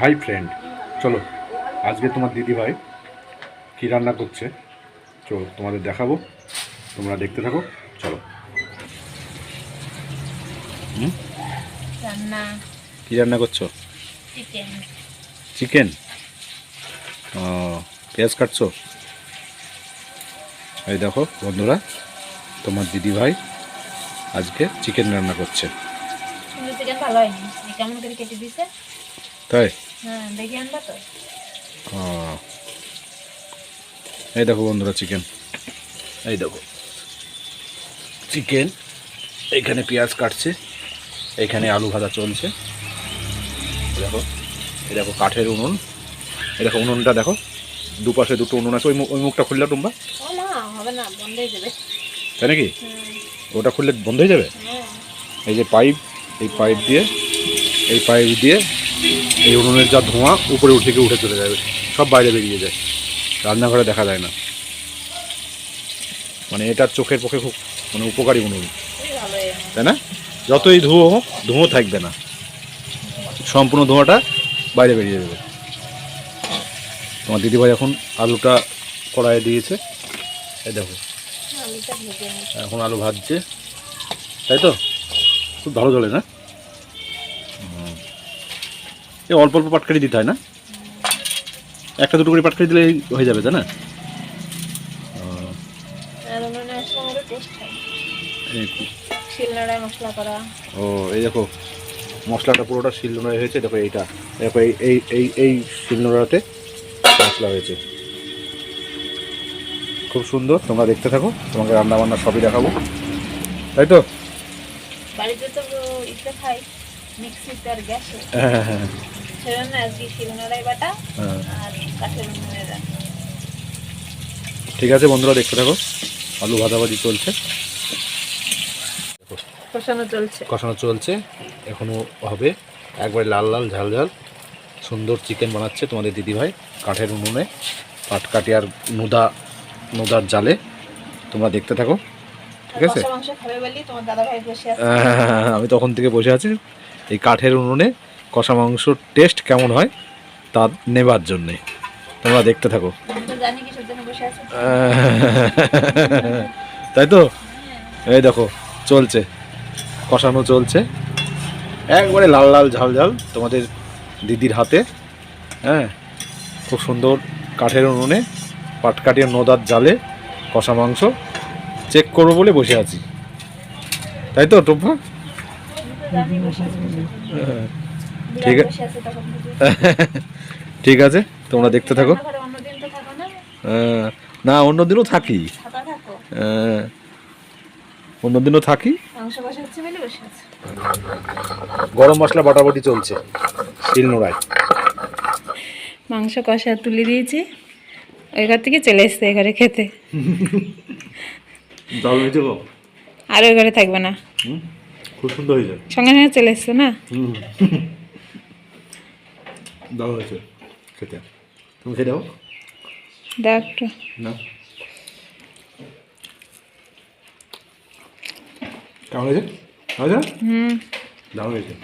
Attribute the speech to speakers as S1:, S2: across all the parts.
S1: Hi friend. চলো আজকে তোমার দিদি ভাই কী রান্না করছে? চলো তোমাদের দেখাবো তোমরা দেখতে থাকো চলো। কী রান্না করছ?
S2: চিকেন
S1: চিকেন ও পেঁয়াজ কাটছো? এই দেখো বন্ধুরা তোমার দিদি ভাই আজকে চিকেন রান্না করছে।
S2: চিকেন ভালো হয়নি। কেমন করে কেটে দিছে
S1: তাই?
S2: হ্যাঁ
S1: এই দেখো বন্ধুরা চিকেন এই দেখো। চিকেন এখানে পেঁয়াজ কাটছে এখানে আলু ভাজা চলছে। দেখো এই দেখো কাঠের উনুন। এই দেখো উনুনটা দেখো দুপাশে দুটো উনুন আছে ওই ওই মুখটা খুললে তোমরা?
S2: হয়ে
S1: তাই নাকি? ওটা খুললে বন্ধ হয়ে যাবে
S2: হ্যাঁ।
S1: এই যে পাইপ এই পাইপ দিয়ে এই পাইপ দিয়ে এই উনুনের যা ধোঁয়া উপরে উঠে গিয়ে উঠে চলে যাবে সব বাইরে বেরিয়ে যায়। রান্নাঘরে দেখা যায় না। মানে এটা চোখের পক্ষে খুব মানে উপকারী উনুন। তাই না? যতই ধুয়ো হোক ধুঁয়ো থাকবে না। সম্পূর্ণ ধোঁয়াটা বাইরে বেরিয়ে যাবে। তোমার দিদিভাই এখন আলুটা কড়াইয়ে দিয়েছে। এই দেখো। এখন আলু ভাজছে। তাই তো? খুব ভালো চলে না। এই অল্প অল্প পাটকারি দিতে হয় না? একটা দুটো করে পাটকারি দিলে হয়ে যাবে তাই না? ও, এই- দেখো মশলাটা পুরোটা শিলনোড়ায় হয়েছে দেখো এইটা। দেখো এই এই এই এই শিলনোড়াতে মশলা হয়েছে। খুব সুন্দর তোমরা দেখতে থাকো তোমাকে রান্না বান্না সবই দেখাবো। তাই তো?
S2: বাড়িতে তো খাই। মিক্সিতে আর গ্যাসে।
S1: হ্যাঁ হ্যাঁ
S2: সেজন্য আজকে শিলনোড়ায় বাটা
S1: হ্যাঁ
S2: আর কাঠের উনুনে
S1: ঠিক আছে বন্ধুরা দেখতে থাকো। আলু ভাজাভাজি চলছে।
S2: কষানো চলছে।
S1: কষানো চলছে। এখনও হবে। একবারে লাল লাল ঝাল ঝাল। সুন্দর চিকেন বানাচ্ছে তোমাদের দিদিভাই কাঠের উনুনে। পাটকাটি আর নোদা নোদার জালে। তোমরা দেখতে থাকো। ঠিক আছে? আমি তখন থেকে বসে আছি। এই কাঠের উনুনে কষা মাংসর টেস্ট কেমন হয় তা নেবার জন্যে। তোমরা দেখতে থাকো। তাই তো? এই দেখো, চলছে। কষানো চলছে। একবারে লাল লাল ঝাল ঝাল তোমাদের দিদির হাতে। হ্যাঁ? খুব সুন্দর কাঠের উনুনে পাটকাটিয়া নদার জালে কষা মাংস চেক করব বলে বসে আছি। তাই তো, টুম্পা? ঠিক আছে। ঠিক আছে তোমরা দেখতে থাকো।
S2: না।
S1: না অন্যদিনও থাকি।
S2: থাকো।
S1: অন্যদিনও থাকি।
S2: মাংস বসে হচ্ছে বলে বসে আছে।
S1: গরম মশলা বাটাবাটি চলছে শিলনোড়ায়
S2: মাংস কষা তুলে দিয়েছি ওই ঘর থেকে চলে এসছে এ ঘরে খেতে। আর ওই ঘরে থাকবে না।
S1: হুম, খুব সুন্দর হয়েছে।
S2: সঙ্গে সঙ্গে চলে এসছে না?
S1: দারুণ হয়েছে খেতে। তুমি খেয়ে দাও
S2: একটু।
S1: না। কেমন হয়েছে? হয়েছে?
S2: হুম।
S1: দারুণ হয়েছে।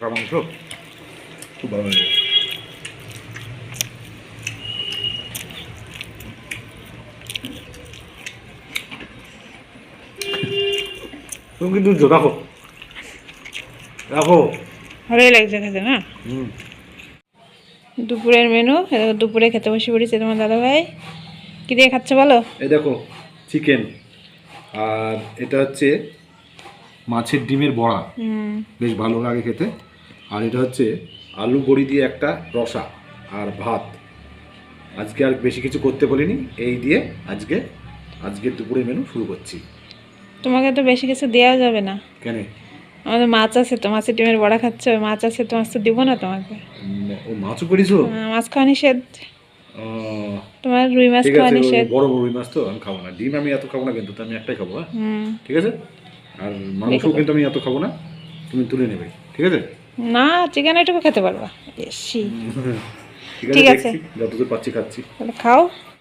S1: কার মাংস? খুব ভালো হয়েছে। তুমি কিন্তু রাখো রাখো।
S2: ভালোই লাগছে খেতে না?
S1: হুম।
S2: দুপুরের মেনু দুপুরে খেতে বসে পড়েছে তোমার দাদা ভাই কি দিয়ে খাচ্ছে বলো?
S1: এই দেখো চিকেন আর এটা হচ্ছে মাছের ডিমের বড়া।
S2: হুম।
S1: বেশ ভালো লাগে খেতে। আর এটা হচ্ছে আলু বড়ি দিয়ে একটা রসা আর ভাত। আজকে আর বেশি কিছু করতে বলিনি। এই দিয়ে আজকে আজকে দুপুরের মেনু শুরু করছি।
S2: তোমাকে তো বেশি কিছু দেওয়া যাবে না।
S1: কেন?
S2: আমাদের মাছ আছে তো মাছের ডিমের বড়া খাচ্ছে মাছ আছে তো মাছ তো দিব না তোমাকে।
S1: ও মাছও করিছো?
S2: মাছ খাওয়া নিষেধ তোমার রুই মাছ খাওয়া নিষেধ
S1: বড় বড় রুই মাছ তো আমি খাব না। ডিম আমি এত খাব না কিন্তু আমি একটাই খাব হ্যাঁ? ঠিক আছে? আর মাংসও কিন্তু আমি এত খাব না তুমি তুলে নেবে ঠিক আছে?
S2: না চিকেন এটুকু খেতে পারবা। বেশি।
S1: ঠিক আছে
S2: আছে।
S1: যতদূর পাচ্ছি খাচ্ছি।
S2: তাহলে খাও।